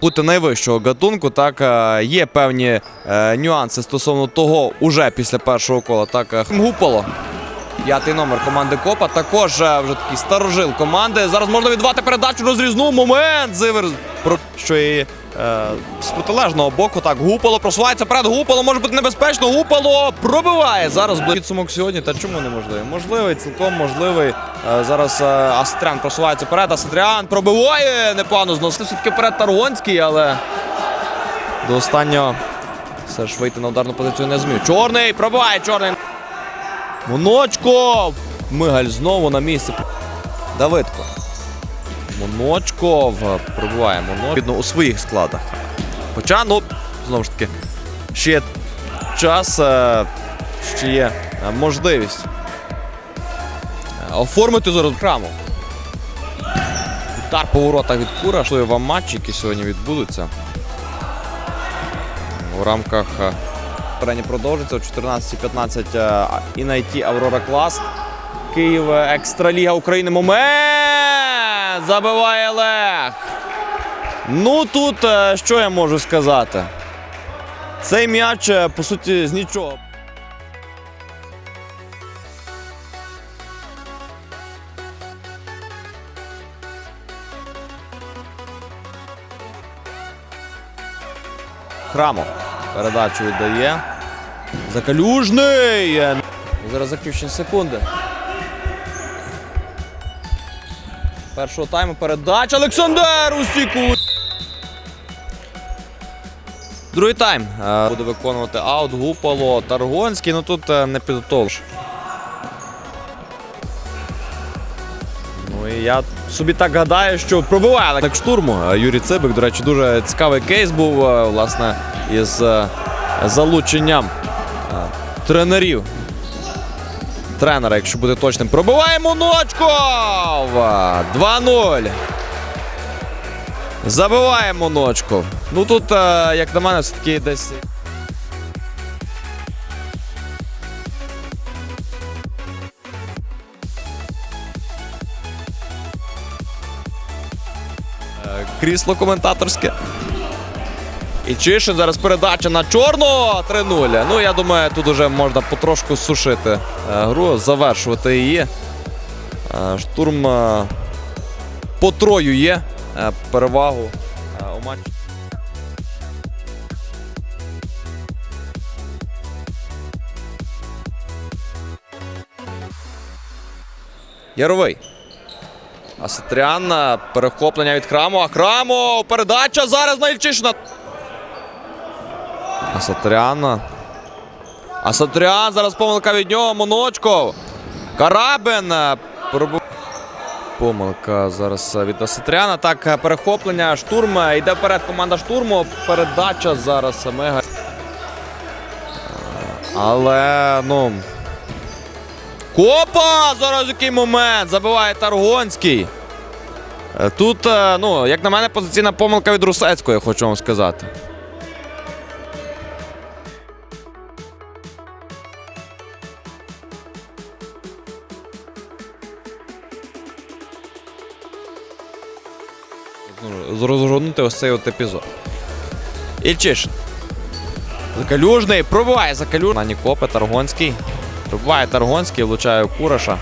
бути найвищого гатунку. Так е, є певні е, нюанси стосовно того, уже після першого кола. Так е, Гупало. П'ятий номер команди Копа. Також е, вже такий старожил команди. Зараз можна віддавати передачу розрізну. Момент. Зивер про що і е, з протилежного боку. Так, Гупало просувається перед Гупало. Може бути небезпечно. Гупало пробиває. Зараз підсумок сьогодні. Та чому неможливий? Можливий, цілком можливий. Е, зараз е, Астрян просувається перед. Астрян пробиває. Непогано зносив все-таки перед Таргонський, але до останнього все ж вийти на ударну позицію не зміг. Чорний пробиває чорний. Моночков! Мигаль знову на місці. Давидко. Моночков пробуває Моночков. У своїх складах. Хоча, ну, знову ж таки, ще час, е, ще є е, можливість е, оформити зараз храму. Удар по воротах від Кура. Можливо, вам матчі, які сьогодні відбудуться. У рамках Трені продовжиться о 14.15 е, і на Аврора Клас. Київ е, Екстраліга України. Момент! Забиває Лех. Ну тут е, що я можу сказати? Цей м'яч, по суті, з нічого. Храмов. Передачу віддає. Закалюжний! Зараз заключені секунди. Першого тайму передача Олександр Усіку. Другий тайм. Е, Буде виконувати аут, Гупало, Таргонський. Ну тут е, не підготовиш. Ну і я собі так гадаю, що пробиває так штурму. Е, Юрій Цибик, до речі, дуже цікавий кейс був, власне, із залученням тренерів. Тренера, якщо буде точним. Пробиваємо Ночков! 2-0. Забиваємо Ночков. Ну тут, е, як на мене, все-таки десь. Е, Крісло коментаторське. І Чишин зараз передача на чорну 3-0. Ну, я думаю, тут вже можна потрошку сушити е, гру, завершувати її. Е, Штурм е, потроює перевагу у матчі. Яровий. Асатрян, перехоплення від храму. А храму. Передача зараз на Ільчишина. Асатрян. Асатрян. Зараз помилка від нього. Моночков. Карабин. е, Помилка зараз від Асатряна. Так, е, перехоплення. Штурм. е, Йде вперед команда штурму. Передача зараз мега. Але, ну. Копа! Зараз який момент! Забиває Таргонський. Тут, ну, як на мене, позиційна помилка від Русецького, я хочу вам сказати. Розгорнути ось цей от епізод. Ільчишин. Закалюжний. Пробиває Закалюжний. Нані копе Таргонський. Пробиває Таргонський, влучає Кураша.